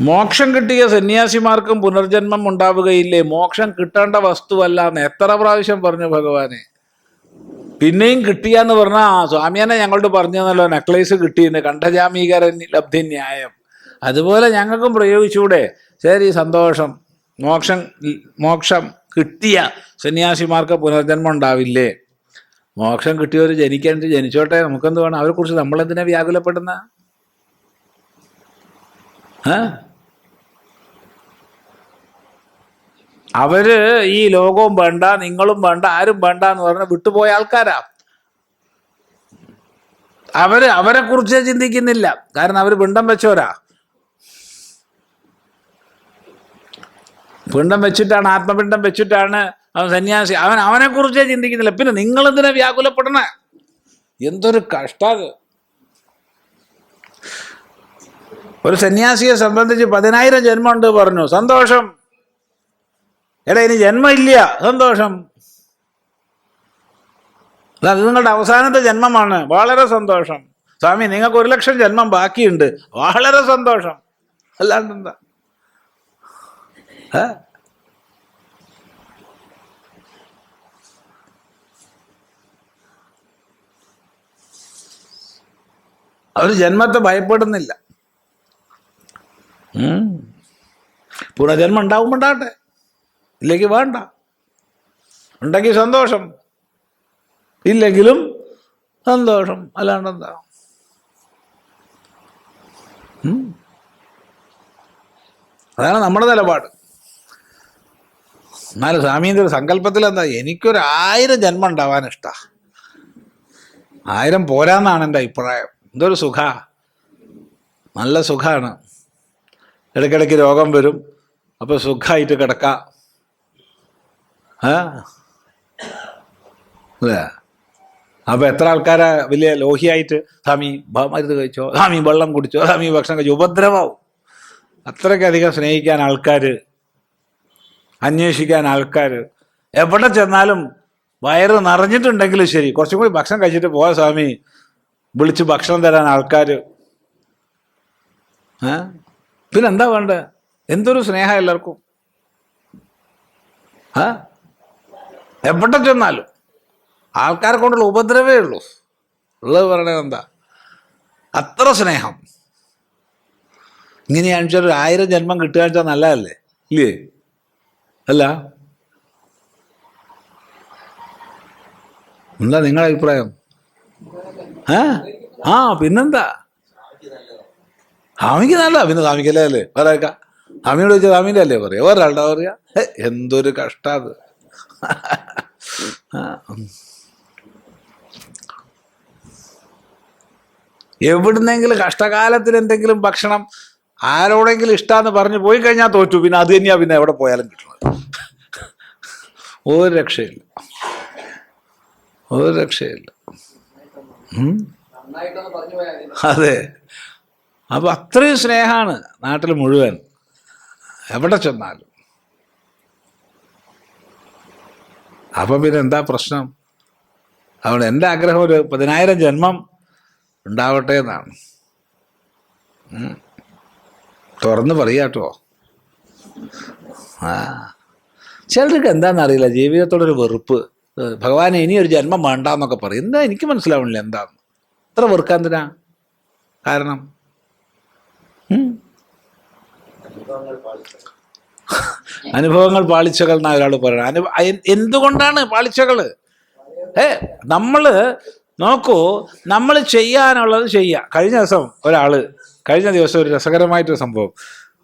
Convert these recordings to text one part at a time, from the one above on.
മോക്ഷം കിട്ടിയ സന്യാസിമാർക്കും പുനർജന്മം ഉണ്ടാവുകയില്ലേ? മോക്ഷം കിട്ടേണ്ട വസ്തുവല്ല എന്ന് എത്ര പ്രാവശ്യം പറഞ്ഞു ഭഗവാനെ? പിന്നെയും കിട്ടിയാന്ന് പറഞ്ഞാൽ ആ സ്വാമിയാനെ ഞങ്ങളോട് പറഞ്ഞു തന്നല്ലോ നെക്ലേസ് കിട്ടിയെന്ന് കണ്ഠജാമീകരൻ ലബ്ധി ന്യായം. അതുപോലെ ഞങ്ങൾക്കും പ്രയോഗിച്ചൂടെ. ശരി സന്തോഷം. മോക്ഷം മോക്ഷം കിട്ടിയ സന്യാസിമാർക്ക് പുനർജന്മം ഉണ്ടാവില്ലേ? മോക്ഷം കിട്ടിയവർ ജനിക്കേണ്ടി ജനിച്ചോട്ടെ നമുക്കെന്ത് വേണം? അവരെക്കുറിച്ച് നമ്മളെന്തിനാ വ്യാകുലപ്പെടുന്ന? അവർ ഈ ലോകവും വേണ്ട നിങ്ങളും വേണ്ട ആരും വേണ്ട എന്ന് പറഞ്ഞ് വിട്ടുപോയ ആൾക്കാരാ. അവർ അവരെ കുറിച്ച് ചിന്തിക്കുന്നില്ല. കാരണം അവർ പിണ്ടം വെച്ചവരാ. പിണ്ടം വെച്ചിട്ടാണ് ആത്മപിണ്ടം വെച്ചിട്ടാണ് അവൻ സന്യാസി. അവൻ അവനെ കുറിച്ചേ ചിന്തിക്കുന്നില്ല. പിന്നെ നിങ്ങൾ എന്തിനാ വ്യാകുലപ്പെടണേ? എന്തൊരു കഷ്ടത് ഒരു സന്യാസിയെ സംബന്ധിച്ച് പതിനായിരം ജന്മമുണ്ട് പറഞ്ഞു. സന്തോഷം. എടാ ഇനി ജന്മമില്ല. സന്തോഷം. അത് നിങ്ങളുടെ അവസാനത്തെ ജന്മമാണ്. വളരെ സന്തോഷം. സ്വാമി നിങ്ങൾക്ക് ഒരു ലക്ഷം ജന്മം ബാക്കിയുണ്ട്. വളരെ സന്തോഷം. അല്ലാണ്ട് എന്താ അവർ ജന്മത്തെ ഭയപ്പെടുന്നില്ല. പുനർജന്മം ഉണ്ടാവുമ്പോൾ ഉണ്ടാകട്ടെ. ഇല്ലെങ്കിൽ വേണ്ട. ഉണ്ടെങ്കിൽ സന്തോഷം. ഇല്ലെങ്കിലും സന്തോഷം. അല്ലാണ്ട് എന്താ? അതാണ് നമ്മുടെ നിലപാട്. എന്നാലും സ്വാമീന്റെ ഒരു സങ്കല്പത്തിൽ എന്താ? എനിക്കൊരായിരം ജന്മം ഉണ്ടാവാൻ ഇഷ്ട. ആയിരം പോരാന്നാണ് എന്റെ അഭിപ്രായം. എന്തൊരു സുഖ. നല്ല സുഖമാണ് ഇടയ്ക്കിടയ്ക്ക് രോഗം വരും. അപ്പോൾ സുഖമായിട്ട് കിടക്കാം. അല്ലേ? അപ്പൊ എത്ര ആൾക്കാരാ വലിയ ലോഹിയായിട്ട്? സ്വാമി മരുന്ന് കഴിച്ചോ? സ്വാമി വെള്ളം കുടിച്ചോ? സ്വാമി ഭക്ഷണം കഴിച്ചോ? ഉപദ്രവമാവും അത്രയ്ക്കധികം സ്നേഹിക്കാൻ ആൾക്കാർ അന്വേഷിക്കാൻ ആൾക്കാർ എവിടെ ചെന്നാലും വയറ് നിറഞ്ഞിട്ടുണ്ടെങ്കിലും ശരി. കുറച്ചും കൂടി ഭക്ഷണം കഴിച്ചിട്ട് പോവാ സ്വാമി. വിളിച്ച് ഭക്ഷണം തരാൻ ആൾക്കാർ പിന്നെന്താ വേണ്ട? എന്തൊരു സ്നേഹം എല്ലാവർക്കും? ആ എവിടെ ചെന്നാലും ആൾക്കാരെ കൊണ്ടുള്ള ഉപദ്രവേ ഉള്ളൂ. ഉള്ളത് പറയണത് എന്താ? അത്ര സ്നേഹം. ഇങ്ങനെയാണ് വെച്ചാൽ ഒരു ആയിരം ജന്മം കിട്ടുക വെച്ചാൽ നല്ലതല്ലേ? ഇല്ലേ? അല്ല? എന്താ നിങ്ങളുടെ അഭിപ്രായം? ആ പിന്നെന്താ? സ്വാമിക്ക് നല്ല പിന്നെ ഹാമിക്കല്ലേ അല്ലേ? പറയാ ഹാമിയോട് ചോദിച്ചാൽ ഹാമിന്റെ അല്ലേ പറയാ? ഒരാളുടെ പറയാ? എന്തൊരു കഷ്ടാത്. എവിടുന്നെങ്കിലും കഷ്ടകാലത്തിൽ എന്തെങ്കിലും ഭക്ഷണം ആരോടെങ്കിലും ഇഷ്ടാന്ന് പറഞ്ഞു പോയി കഴിഞ്ഞാൽ തോറ്റു. പിന്നെ അത് തന്നെയാ പിന്നെ എവിടെ പോയാലും കിട്ടുന്നത്. ഒരു രക്ഷയില്ല. ഒരു രക്ഷയില്ല. അതെ. അപ്പൊ അത്രയും സ്നേഹമാണ് നാട്ടിൽ മുഴുവൻ. എവിടെ ചെന്നാലും. അപ്പം പിന്നെ എന്താ പ്രശ്നം? അതുകൊണ്ട് എന്റെ ആഗ്രഹം ഒരു പതിനായിരം ജന്മം ഉണ്ടാവട്ടെ എന്നാണ്. തുറന്ന് പറയാട്ടോ ആ. ചിലർക്ക് എന്താണെന്നറിയില്ല ജീവിതത്തോടൊരു വെറുപ്പ്. ഭഗവാൻ ഇനി ഒരു ജന്മം വേണ്ടെന്നൊക്കെ പറയും. എന്താ എനിക്ക് മനസ്സിലാവണില്ല എന്താന്ന്. ഇത്ര വെറുക്കാൻ കാരണം. അനുഭവങ്ങൾ പാളിച്ചകൾ എന്നാ ഒരാൾ പറയണം. അനു എന്തുകൊണ്ടാണ് പാളിച്ചകൾ ഏ നമ്മൾ നോക്കൂ നമ്മൾ ചെയ്യാനുള്ളത് ചെയ്യുക കഴിഞ്ഞ ദിവസം ഒരാൾ കഴിഞ്ഞ ദിവസം ഒരു രസകരമായിട്ടൊരു സംഭവം.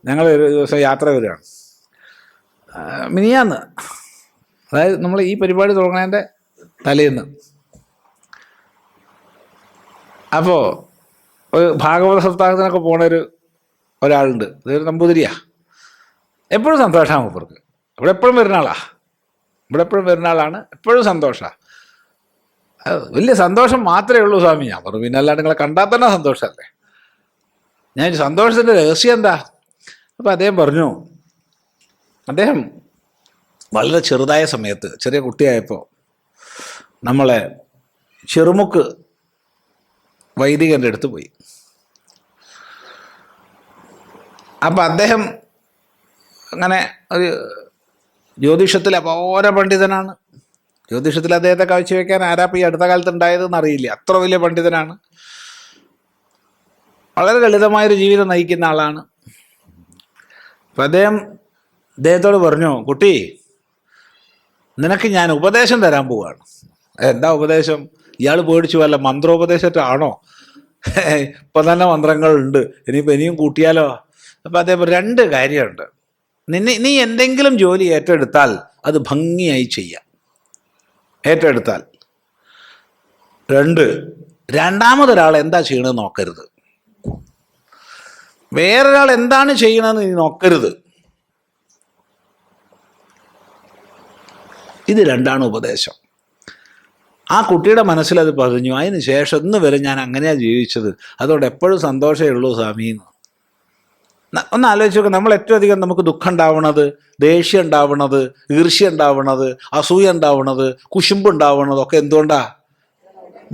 ഞങ്ങൾ ഒരു ദിവസം യാത്ര വരികയാണ്. മിനിയാന്ന്. അതായത് നമ്മൾ ഈ പരിപാടി തുടങ്ങുന്നതിന്റെ തലേന്ന്. അപ്പോൾ ഒരു ഭാഗവത സപ്താഹത്തിനൊക്കെ പോണ ഒരു ഒരാളുണ്ട്. അതൊരു നമ്പൂതിരിയാ. എപ്പോഴും സന്തോഷമാണ് മൂപ്പർക്ക്. ഇവിടെ എപ്പോഴും വരുന്ന ആളാ ഇവിടെ എപ്പോഴും വരുന്ന ആളാണ് എപ്പോഴും സന്തോഷമാണ് വലിയ സന്തോഷം മാത്രമേ ഉള്ളൂ സ്വാമി. ഞാൻ പറഞ്ഞു പിന്നെ അല്ലാണ്ട് നിങ്ങളെ കണ്ടാൽ തന്നെ സന്തോഷമല്ലേ? ഞാൻ സന്തോഷത്തിന്റെ രഹസ്യം എന്താ? അപ്പം അദ്ദേഹം പറഞ്ഞു അദ്ദേഹം വളരെ ചെറുതായ സമയത്ത് ചെറിയ കുട്ടിയായപ്പോൾ നമ്മളെ ചെറുമുക്ക് വൈദികന്റെ അടുത്ത് പോയി. അപ്പം അദ്ദേഹം അങ്ങനെ ഒരു ജ്യോതിഷത്തിൽ അപാര പണ്ഡിതനാണ്. ജ്യോതിഷത്തിൽ അദ്ദേഹത്തെ കാഴ്ചവെക്കാൻ ആരാപ്പ് ഈ അടുത്ത കാലത്ത് ഉണ്ടായതെന്ന് അറിയില്ല അത്ര വലിയ പണ്ഡിതനാണ്. വളരെ ലളിതമായൊരു ജീവിതം നയിക്കുന്ന ആളാണ്. അപ്പം അദ്ദേഹം അദ്ദേഹത്തോട് പറഞ്ഞു കുട്ടി നിനക്ക് ഞാൻ ഉപദേശം തരാൻ പോവാണ്. എന്താ ഉപദേശം? ഇയാൾ പേടിച്ചു വല്ല മന്ത്രോപദേശത്താണോ ഇപ്പം തന്നെ മന്ത്രങ്ങളുണ്ട്. ഇനിയിപ്പോൾ ഇനിയും കൂട്ടിയാലോ? അപ്പം അതേപോലെ രണ്ട് കാര്യമുണ്ട്. നിന്നെ നീ എന്തെങ്കിലും ജോലി ഏറ്റെടുത്താൽ അത് ഭംഗിയായി ചെയ്യാം. ഏറ്റെടുത്താൽ. രണ്ട് രണ്ടാമതൊരാൾ എന്താ ചെയ്യണമെന്ന് നോക്കരുത്. വേറൊരാൾ എന്താണ് ചെയ്യണമെന്ന് നീ നോക്കരുത്. ഇത് രണ്ടാണ് ഉപദേശം. ആ കുട്ടിയുടെ മനസ്സിൽ അത് പറഞ്ഞു അതിന് ശേഷം ഇന്ന് വരെ ഞാൻ അങ്ങനെയാണ് ജീവിച്ചത്. അതുകൊണ്ട് എപ്പോഴും സന്തോഷമേ ഉള്ളൂ സ്വാമി ഒന്ന് ആലോചിച്ച് നോക്കുക നമ്മൾ ഏറ്റവും അധികം നമുക്ക് ദുഃഖം ഉണ്ടാവണത് ദേഷ്യം ഉണ്ടാവണത് ഈർഷ്യ ഉണ്ടാവണത് അസൂയ ഉണ്ടാവണത് കുശുമ്പ് ഉണ്ടാവണത് ഒക്കെ എന്തുകൊണ്ടാ?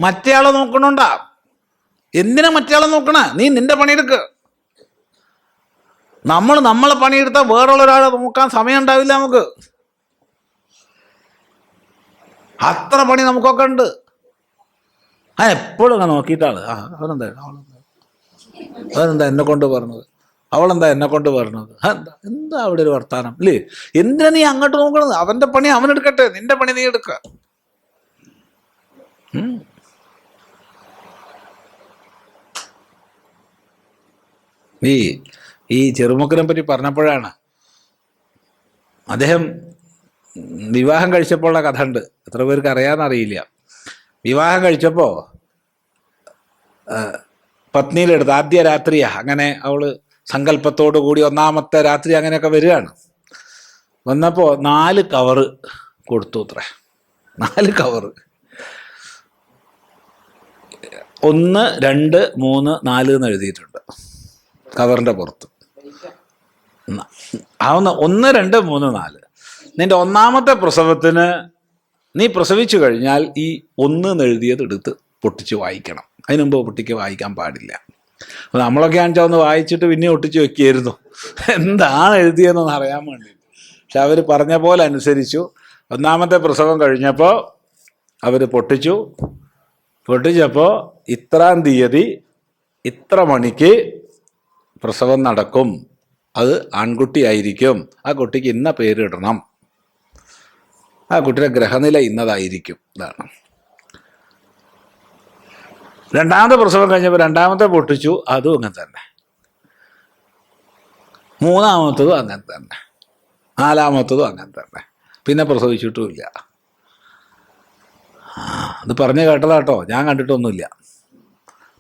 മറ്റേയാളെ നോക്കണോണ്ടാ? എന്തിനാ മറ്റേയാളെ നോക്കണ? നീ നിന്റെ പണിയെടുക്ക്. നമ്മൾ നമ്മളെ പണിയെടുത്താൽ വേറുള്ള ഒരാളെ നോക്കാൻ സമയം ഉണ്ടാവില്ല നമുക്ക്. അത്ര പണി നമുക്കൊക്കെ ഉണ്ട്. ആ എപ്പോഴും അങ്ങനെ നോക്കിയിട്ടാണ് ആ അവളെന്താ അവനെന്താ എന്നെ കൊണ്ട് പറഞ്ഞത്? അവളെന്താ എന്നെ കൊണ്ട് ആ, എന്താ എന്താ അവിടെ ഒരു വർത്താനം? അല്ലേ എന്തിനാ നീ അങ്ങോട്ട് നോക്കണത്? അവന്റെ പണി അവൻ എടുക്കട്ടെ. നിന്റെ പണി നീ എടുക്ക. ഈ ഈ ചെറുമുക്കിനെ പറ്റി പറഞ്ഞപ്പോഴാണ് അദ്ദേഹം വിവാഹം കഴിച്ചപ്പോഴുള്ള കഥ ഉണ്ട്. എത്ര പേർക്ക് അറിയാമെന്നറിയില്ല വിവാഹം കഴിച്ചപ്പോൾ പത്നിയിലെടുത്ത് ആദ്യ രാത്രിയാ. അങ്ങനെ അവൾ സങ്കല്പത്തോടു കൂടി ഒന്നാമത്തെ രാത്രി അങ്ങനെയൊക്കെ വരികയാണ്. വന്നപ്പോൾ നാല് കവറ് കൊടുത്തു അത്ര. നാല് കവറ് ഒന്ന് രണ്ട് മൂന്ന് നാല് എന്ന് എഴുതിയിട്ടുണ്ട്. കവറിന്റെ പുറത്ത്. ആവുന്ന ഒന്ന് രണ്ട് മൂന്ന് നാല്. നിന്റെ ഒന്നാമത്തെ പ്രസവത്തിന് നീ പ്രസവിച്ചു കഴിഞ്ഞാൽ ഈ ഒന്ന് എഴുതിയത് എടുത്ത് പൊട്ടിച്ച് വായിക്കണം. അതിനുമുമ്പ് പൊട്ടിക്ക് വായിക്കാൻ പാടില്ല. അപ്പൊ നമ്മളൊക്കെ ആണെച്ചാൽ ഒന്ന് വായിച്ചിട്ട് പിന്നെ ഒട്ടിച്ച് വെക്കുകയായിരുന്നു എന്താണ് എഴുതിയതെന്ന് അറിയാൻ വേണ്ടി പക്ഷെ അവർ പറഞ്ഞ പോലെ അനുസരിച്ചു. ഒന്നാമത്തെ പ്രസവം കഴിഞ്ഞപ്പോൾ അവർ പൊട്ടിച്ചു. പൊട്ടിച്ചപ്പോൾ ഇത്രാം തീയതി ഇത്ര മണിക്ക് പ്രസവം നടക്കും. അത് ആൺകുട്ടിയായിരിക്കും ആ കുട്ടിക്ക് ഇന്ന പേരിടണം. ആ കുട്ടിയുടെ ഗ്രഹനില ഇന്നതായിരിക്കും. ഇതാണ്. രണ്ടാമത്തെ പ്രസവം കഴിഞ്ഞപ്പോൾ രണ്ടാമത്തെ പൊട്ടിച്ചു അതും അങ്ങനെ തന്നെ. മൂന്നാമത്തതും അങ്ങനെ തന്നെ. നാലാമത്തതും അങ്ങനെ തന്നെ. പിന്നെ പ്രസവിച്ചിട്ടുമില്ല. അത് പറഞ്ഞു കേട്ടതാട്ടോ. ഞാൻ കണ്ടിട്ടൊന്നുമില്ല.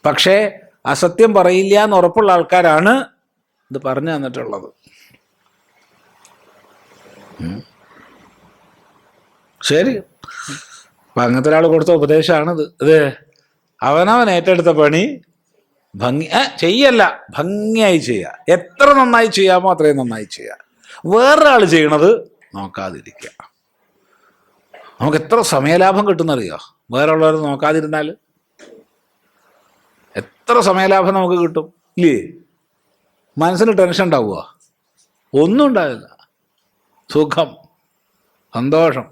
പക്ഷേ അസത്യം പറയില്ല എന്ന് ഉറപ്പുള്ള ആൾക്കാരാണ് ഇത് പറഞ്ഞു തന്നിട്ടുള്ളത്. ശരി. അപ്പം അങ്ങനത്തെ ഒരാൾ കൊടുത്ത ഉപദേശമാണിത്. ഇത് അവനവൻ ഏറ്റെടുത്ത പണി ഭംഗി ചെയ്യല്ല ഭംഗിയായി ചെയ്യുക എത്ര നന്നായി ചെയ്യാമോ അത്രയും നന്നായി ചെയ്യുക വേറൊരാൾ ചെയ്യണത് നോക്കാതിരിക്കുക. നമുക്ക് എത്ര സമയലാഭം കിട്ടുന്നറിയോ? വേറെ ഉള്ളവർ നോക്കാതിരുന്നാൽ എത്ര സമയലാഭം നമുക്ക് കിട്ടും? ഇല്ലേ? മനസ്സിന് ടെൻഷൻ ഉണ്ടാവുക ഒന്നും ഉണ്ടാവില്ല. സുഖം സന്തോഷം.